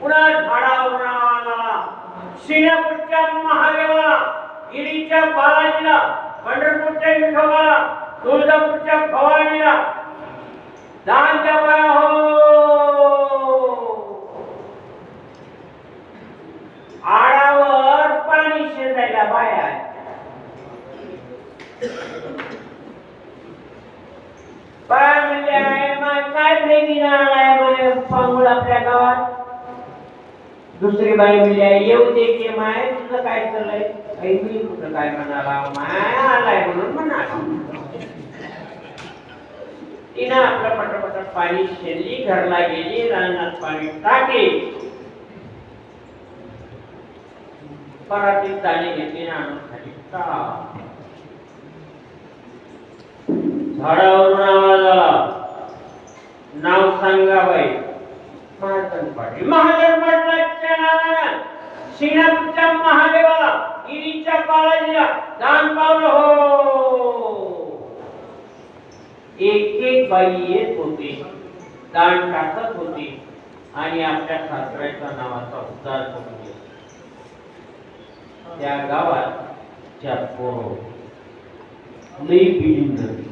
पुन्हा झाडावर आला. महादेवाला गिरीच्या बालाजीला पंढरपूरच्या विठोबाला तुळजापूरच्या भवानीला. दान द्यावा हो. आडावर पाणी शेजायला बाया बाया म्हणले आहे माय काय प्रेमी आलाय माय पांगुळ आपल्या गावात. दुसरी बाई म्हणली येऊ दे की माय तुझं काय चाललंय? आई मी कुठं काय म्हणाला? माय आलाय म्हणून म्हणाला. तिनं आपलं पटापट पाणी शेरली घरला गेली रानात पाणी टाके. परातीत दाणे घेतली ना आणून खाली का झाडावरून आवाज नाव सांगा बाई महाजन पाटील. महाजन पाटलाच्या नावानं महादेवाला गिरीच्या बालाजीला दान पावलं हो. एक एक बाई येत होती. दान टाकत होती. आणि आपल्या सासऱ्याच्या नावाचा उद्धार करून घेत त्या गावात त्या पोरो लई बिलिंग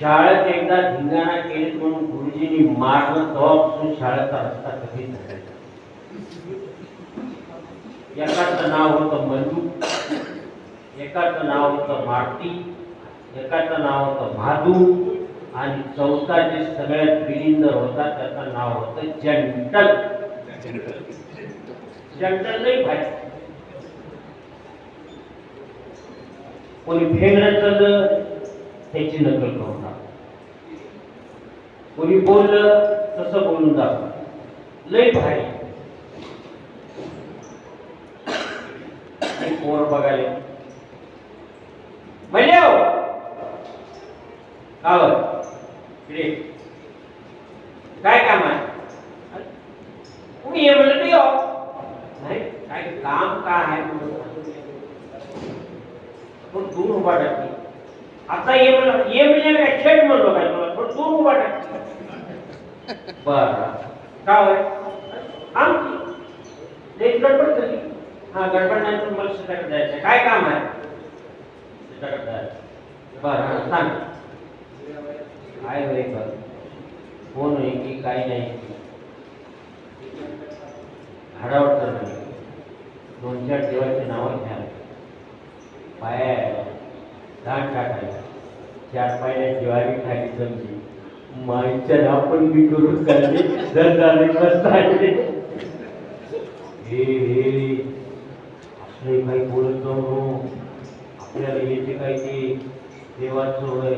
शाळेत एकदा धिंगाणा केली म्हणून गुरुजींनी मारलं तेव्हापासून शाळेचा रस्ता कधी झाला एकाचं नाव होतं मंजू एकाचं नाव होतं मारती एकाचं नाव होतं माधू आणि चौथा जे सगळ्यात बिलिंदर होता त्याचं नाव होतं जंटल. जंटल नाही पाहिजे कोणी फेंगणं त्याची नकल करून टाक कोणी बोललं तसं बोलून दाखव लय भारी. पोर बघायला. म्हणजे हो. काय काम आहे? तुम्ही हे म्हणलं नाही हो. नाही काय काम काय आहे? पण दूर उभा टाकली आता ये म्हणलं ये म्हणजे काय खेळ म्हणलो काय मला? पण दूर उभा बर. का होय? आमची एक गडबड झाली. हा गडबड नाही तर मला शेताकडे जायचं काय काम आहे? शेताकडे जायचं. बर हा सांग. काय होय कर कोण होय की काय नाही? झाडावर दोन चार देवाची नावं घ्या. पाया धान टाकायला चार पायऱ्या ज्वारी खाली जमली. माईच्या नाव पण मी करून काढले जर झाले मस्त हे हे असले काही बोलत जाऊ. आपल्याला येते काय ते? देवाचं होय.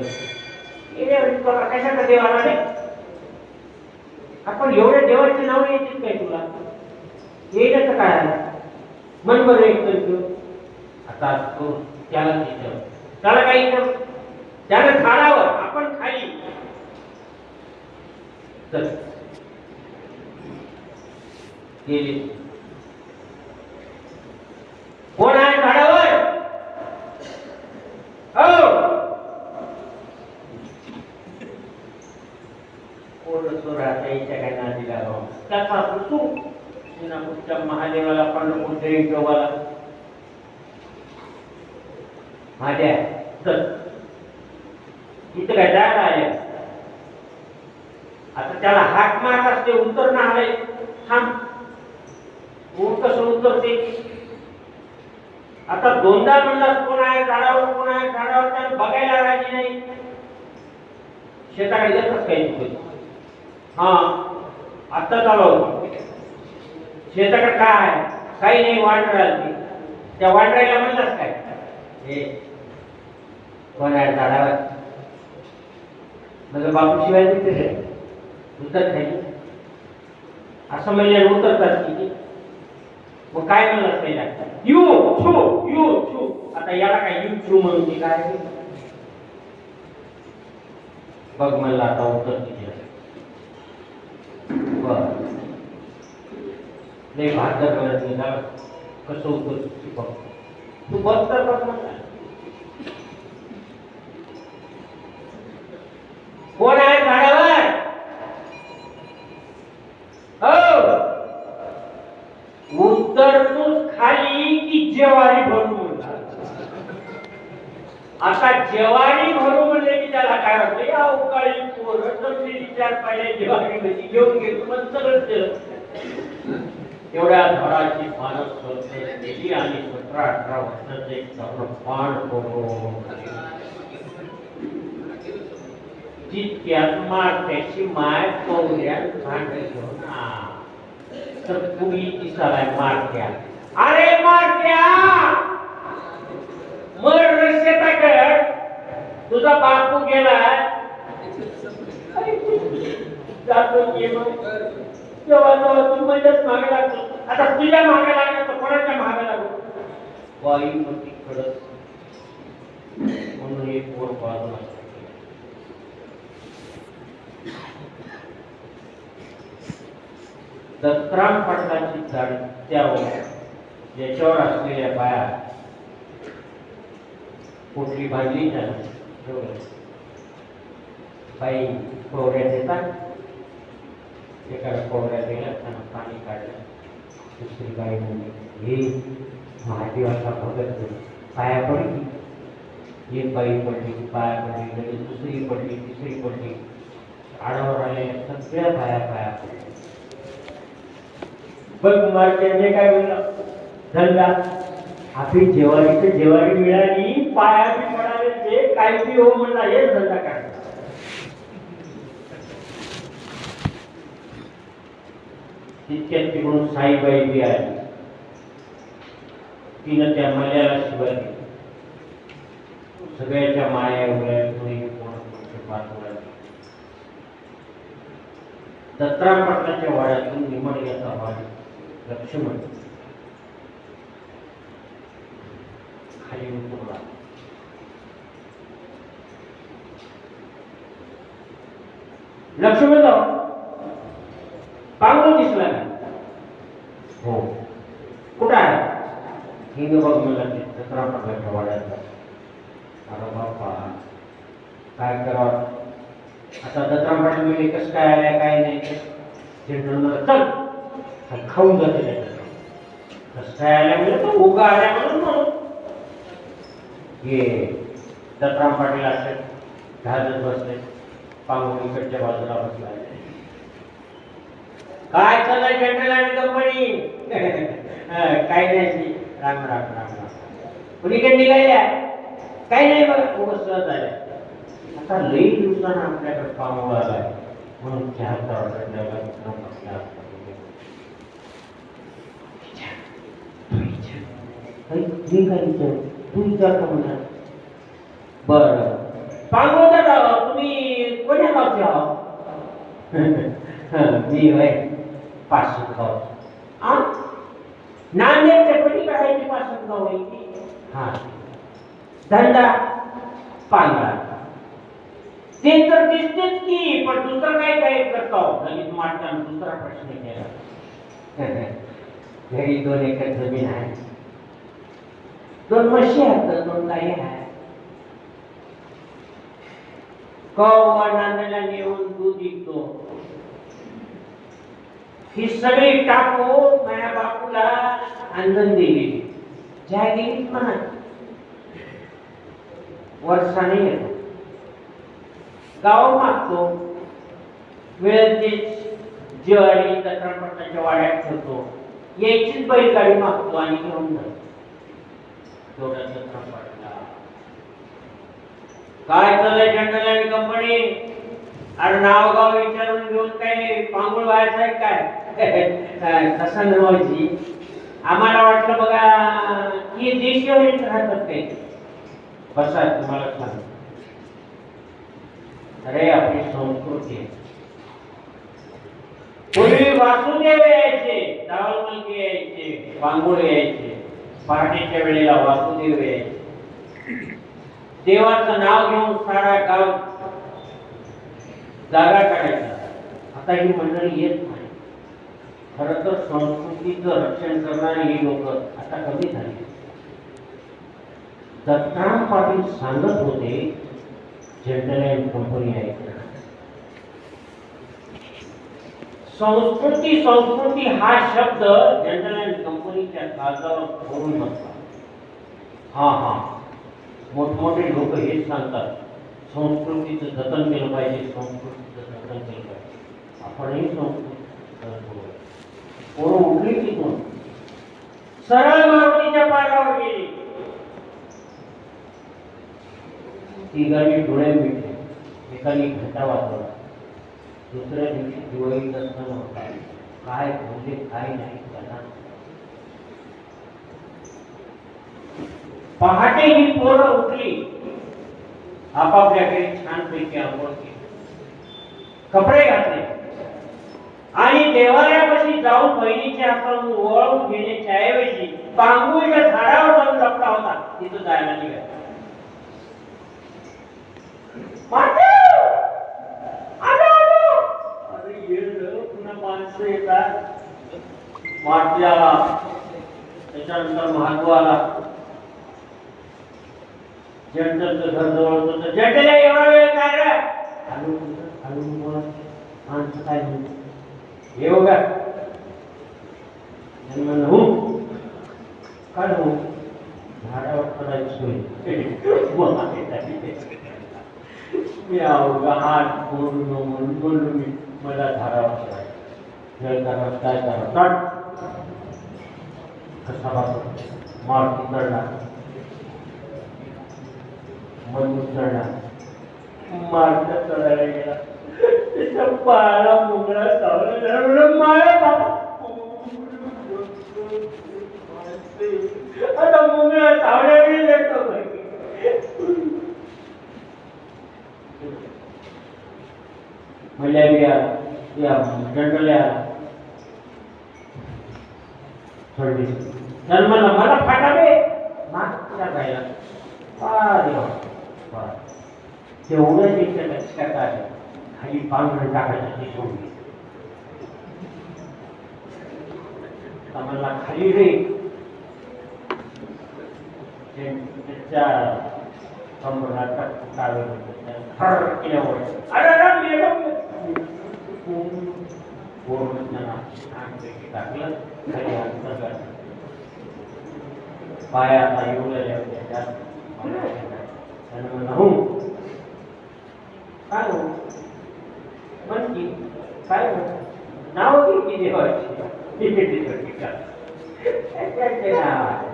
कशाचा देव आला रे आपण एवढ्या देवाची नाव येतील काय तुला? येण्याचं काय? आलं मन बरं एक तर आता तो त्याला तिथं त्याला काही इथं त्यानं झाडावर आपण खाली चल गेली कोण आहे झाडावर हो कोण असतो राहत्याच्या काय नादी लागावं त्याचा तू श्रीनापूरच्या महादेवाला पंढरपूरच्या विठोबाला माझ्या चल. इथं काय जायला आले आता त्याला हाक मारत असते उतर ना आले थांब. ऊन कसं उतरते? आता दोनदा म्हणला कोण आहे झाडावर कोण आहे झाडावर त्याला बघायला राजी नाही. शेताकडे येतच काही चुकत हा आत्ताच आलो शेताकडे काय आहे? काही नाही वांढरा आली त्या वांढरायला म्हणलास काय? हे कोण आहे झाडावर म्हणजे बापू शिवाय देते उतरत नाही असं म्हणल्याने उतरतात किती मग काय म्हणलं पहिला यू छू यू छू. आता याला काय यू छू म्हणून ती काय बघ म्हणलं आता उत्तर किती आहे. बर. लय भाकर करत नाही का? कसं उत्तर बघ. तू बघ तर बघ म्हणलं. कोण आहे भाड्यावर हो. उत्तर उतरतोच खाली की जेवारी भरू आता जेवारी भरू म्हणजे मी त्याला काय म्हणतो? या अवकाळी पोरटली विचार पाहिजे जेवारी म्हणजे घेऊन गेलो पण सगळं केलं घराची धडाची माणस गेली आणि सतरा अठरा वर्षाचं एक सर्व पाण करून जितक्यात मारत्याची माय पवऱ्यात भांड घेऊन तर पुरी दिसालाय मारत्या अरे मारत्या मर रस्त्याकडे तुझा बापू गेलाय. जातो गेलो तेव्हा तू म्हणजेच मागे लागतो. आता तुझ्या मागे लागला तर कोणाच्या मागे लागतो बाई पती खडस म्हणून एक पोर बाजूला दत्तराम पाटलाची झाड त्यावर ज्याच्यावर असलेल्या पोटली बांधली त्याला ठेवलं. बाई पोहऱ्यात येतात एकाला पोहऱ्यात दिला त्यांना पाणी काढलं दुसरी बाई म्हणली, हे महादेवाचा भगत. पाया पडली एक बाई पडली, पाया पडली, लगेच दुसरी पडली, तिसरी पडली आडावर आलेल्या सगळ्या पाया पाया पडल्या बघ कुमार काय बोललं? धंदा आपली जेवारीची जेवारी मिळाली पाया बी ते काय हो म्हणला हे धंदा काय. तितक्यात तिकडून साईबाई बी आली. तिनं त्या मल्याला शिवाय दिली. सगळ्याच्या माया एवढ्या कोणी कोण पाच बाजूला दत्तराम पाटलाच्या वाड्यातून निमडग्याचा वाडी लक्ष्मण खाली उतरला लक्ष्मण पांगू दिसला हो कुठं आहे हिंग बघ मला दत्तराम पाटलाच्या वाड्यात अरे बापा काय करावं आता दत्तराम पाटील म्हणजे कसं काय आलंय काय नाही जनरल चल आणि खाऊन जाते त्याच्यात कसं आल्या म्हणजे तो उगा आल्या म्हणून म्हणून हे दत्तराम पाटील असे घालत बसले पांगून इकडच्या बाजूला बसला काय चाललंय जनरल आणि कंपनी? काय नाही राम राम राम राम. कुणीकडे निघाल्या काय नाही बघा खूपच सहज आल्या आता लई दिवसानं आपल्याकडे पाहू आलाय. म्हणून चहाचा ऑर्डर द्यायला अरे, मी काय विचार तू विचार का म्हणा बर. पांगोदा गाव तुम्ही कोण्या गावचे आहो मी होयपासून गाव आ? नांदेडच्या पलीकडे आहे ती पासून गाव आहे ती हा. धंदा? पांगळा. ते तर दिसतेच की पण दुसरं काय काय करतो लगेच मारताना दुसरा प्रश्न केला. घरी दोन एकर जमीन आहे. दोन म्हशी आहेत तर दोन गाई आहेत कवा नेऊन दूध विकतो ही सगळी माझ्या बापूला आनंद दिली ज्या गेली म्हणा वर्षाने येतो गाव मागतो वेळेचीच ज्वारी दत्रापट्टाच्या वाड्यात ठेवतो यायचीच बैलगाडी मागतो आणि घेऊन जातो तेवढ्या दत्रापट्टा काय चाललंय जनरल कंपनी अरे नाव गाव विचारून घेऊन काही पांगुळ व्हायचं आहे काय? तसं नवायची आम्हाला वाटलं बघा की देशीवर राहतात काही बसा तुम्हाला सांग अरे आपली संस्कृती. पूर्वी वासुदेव यायचे दावलमलके यायचे पांगुळ यायचे. पहाटेच्या वेळेला वासुदेव यायचे देवाचं नाव घेऊन सारा गाव जागा काढायचा. आता ही मंडळी येत नाही. खर तर संस्कृतीचं रक्षण करणारे ही लोक आता कमी झाले. दत्तराम पाटील सांगत होते जनरल कंपनी आहे संस्कृती संस्कृती हा शब्द जनरल कंपनीच्या कागदावर फोडून बसला. हां हां. मोठमोठे लोक हेच सांगतात संस्कृतीचं जतन केलं पाहिजे संस्कृतीचं जतन केलं पाहिजे. आपणही संस्कृती जतन करूया. पोरं उठली तिथून? सरळ मारुतीच्या पायावर गेली. तिघांनी डोळे मिटले. एकाने घंटा वाजवला. दुसऱ्या दिवशी दिवाळीचा सण होता. काय म्हणजे काय नाही त्यांना पहाटे ही पोरं उठली. आपापल्याकडे घरी छानपैकी आंघोळ केली. कपडे घातले. आणि देवाऱ्यापाशी जाऊन बहिणीचे आपण ओळून घेण्याच्या ऐवजी बांबूच्या झाडावर जाऊन लपला होता. तिथं जायला निघाला. माणसं येतात. माती त्याच्यानंतर महात्व आला जंटलचं घर जवळ होतं. एवढा वेळ काय रे? माणसं काय म्हणते हो काय हो झाडावर पडायची सोय. बोला मी अवघा हात बोलून म्हणून बोललो मी. मला झाडावर करायचं काय कसा बसतो मारती चढला मारता चढायला गेला. त्याच्या पायाला मुंगळा चावला. माया बाबा आता मुंगळा चावल्या गेले मलेरिया या जंगल्या थंडी. जन्माला मला फाटावे मागच्या बायला फार वा तेवढं तिच्या लक्षात आलं खाली पांघरण टाकायचं ते सोडली आम्हाला खाली रे ते- त्याच्या कंबराचा काढून फर केल्यावर अरे अरे मेलो पूर्ण त्यांना छानपैकी टाकलं खाली अंतर पाया आता एवढ्या त्याच्यात त्यानं म्हणलं हो काय हो म्हण की काय हो नाव घे की देवाची त्याचे नाव आहे.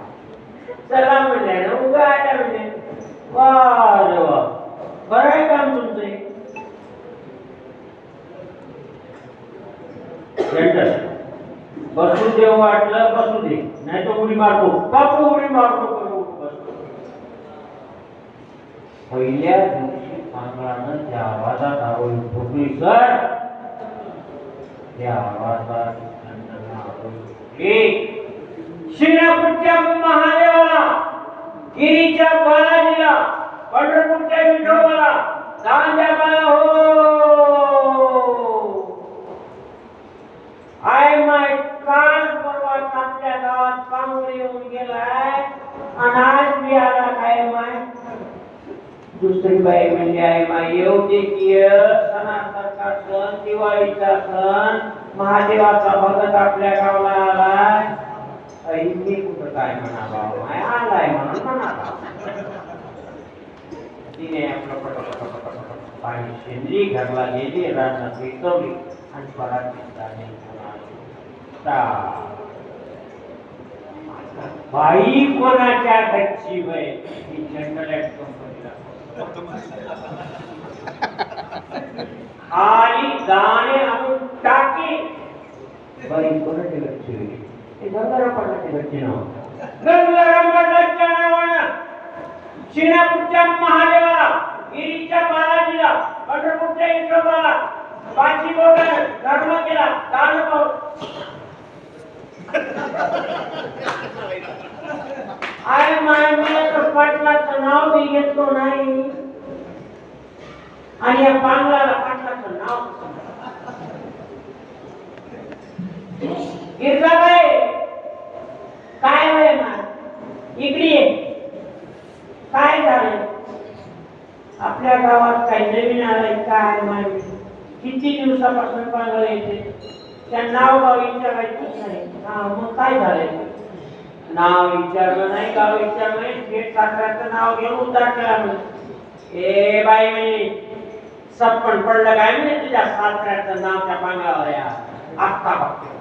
चला म्हणले उगा आल्या म्हणजे वा वा बरं आहे काम तुमचं बसू देव वाटलं बसू दे. नाही तो उडी मारतो. बापू उडी मारतो पहिल्या दिवशी पांगळानं त्या आवाजात आवळी फुटली सर! त्या आवाजात त्यांना महादेवाला गिरीच्या बालाजीला पंढरपूरच्या विठोबाला दांड्या बाला हो. आय माय काल परवा आपल्या गावात पांगुळे येऊन गेलाय आणि आज मी आला काय माय? दुसरी बाई म्हणजे आहे माय एवढे सणासारखा सण दिवाळीचा सण महादेवाचा भगत आपल्या गावाला अरे मी कुठं काय म्हणावा माय आलाय म्हणून म्हणाला तिने आपलं पटापट पाणी शेंदली घरला गेली रानात विकवली आणि परत जाणे बाई कोणाच्या घरची वय ही जनरल कंपनीला खाली दाणे आणून टाकी बाई कोणाच्या घरची होती ते गंगाराम पाटलाच्या घरची नाव गंगाराम पाटलाच्या नावानं शिनापूरच्या महादेवाला गिरीच्या बालाजीला पंढरपूरच्या इंद्रबाला पाची बोटानं धर्म केला. दान आय माय मी पाटलाचं नाव बी घेतलो नाही. आणि या पांगलाला पाटलाचं नाव गिरजाबाई काय होय मा इकडे ये. काय झालं? आपल्या गावात काही नवीन आलंय काय माहिती? किती दिवसापासून पांगळ येते त्या नाव गाव विचारायचं नाही. हा मग काय झालंय? नाव विचारलं नाही गाव विचारलं नाही. थेट सासऱ्याचं नाव घेऊन दाखला ए बाई म्हणे सप्पण पडलं काय म्हणे तुझ्या सासऱ्याचं नाव त्या पांगळावर या आत्ता बघते.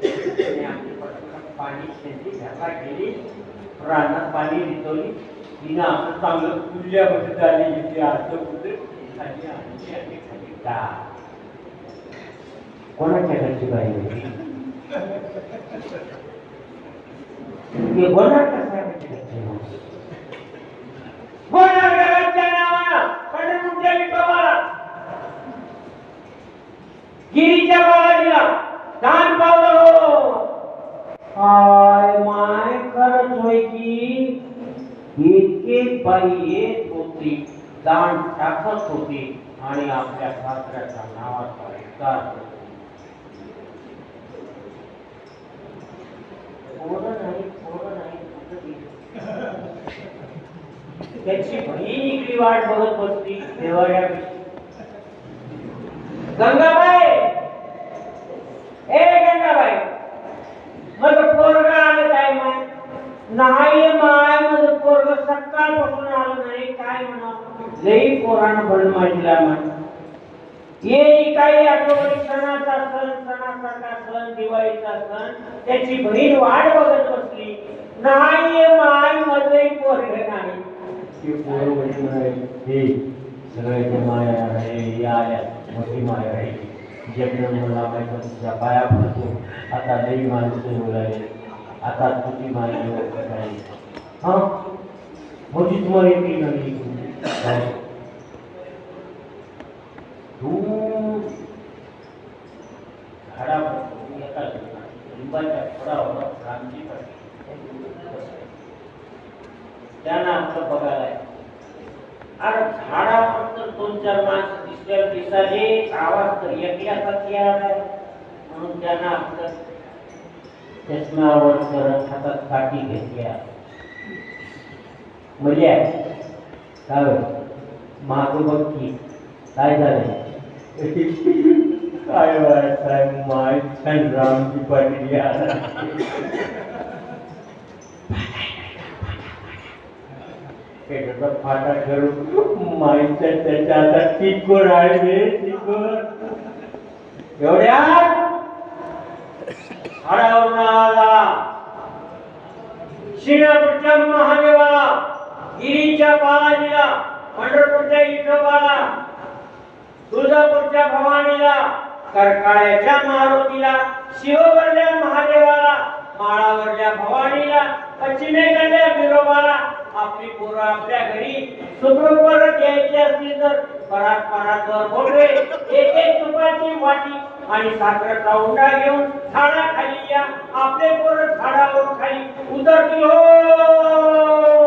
आणि पटकन पाणी शेती गेली रानात पाणी रितवली तिनं चांगलं कुल्ल्यामध्ये झाली घेतली अर्ध कुठे खाली आणली आणि खाली का कोणाच्या घरची बाई कोणाच्या घरची बोलणार कसं बोलणार घराच्या नावानं पंढरपूरच्या विठोबाला गिरीच्या बालाजीला दान पावलं हो हाय माय खरंच होय की? इतके बाई येत होती. दान टाकत होती आणि आपल्या सासऱ्याच्या नावाचा विचार त्याची बहीण इकडे वाट बघत बसली देवाड्या गंगाबाई! ए गंगाबाई! माझं पोरग आलं काय माय नाही माय माझं पोरग सकाळपासून आलं नाही काय म्हणावं? लई पोरानं बन मांडला म्हण ये काही आठवडी सणाचा सण सणासारखा सण दिवाळीचा सण त्याची बहीण वाट बघत बसली. नाही माय माझं पोरग नाही. ती पोरं म्हणजे म्हणाली, हे सगळ्याच्या माया आहे या मोठी माया आहे. जगणं तुझ्या पाया पडतो आता लई माणसं आता तुझी माहिती ओळखत आहे हा? मोठीच माहिती नाही तू झाडावर लिंबाच्या त्यांना आपलं बघायला अरे झाडावर तर दोन चार माणसं दिसल्या दिसाले आवाज तर एकल्याचाच यायला म्हणून त्यांना आपलं चष्म्यावर करत हातात काठी घेतल्या म्हणजे काय मागं बघ की काय झालं? काय वाटत माय छान रामजी पाटील याला फाटा करून माईच्या त्याच्या आता टिकोर आहे रे टिकोर एवढ्या? हरावून आला श्रीरामपूरच्या महादेवाला गिरीच्या बालाजीला पंढरपूरच्या विठोबाला तुळजापूरच्या भवानीला करकाळ्याच्या मारुतीला शिववरल्या महादेवाला माळावरल्या भवानीला पश्चिमेकडल्या विरोबाला आपली पोरं आपल्या घरी सुखरूप परत यायची असली तर परात परात वर बोलवे. एक एक तुपाची वाटी आणि साखरेचा उंडा घेऊन झाडाखाली या. आपले पोरं झाडावर खाली उतरतील. हो!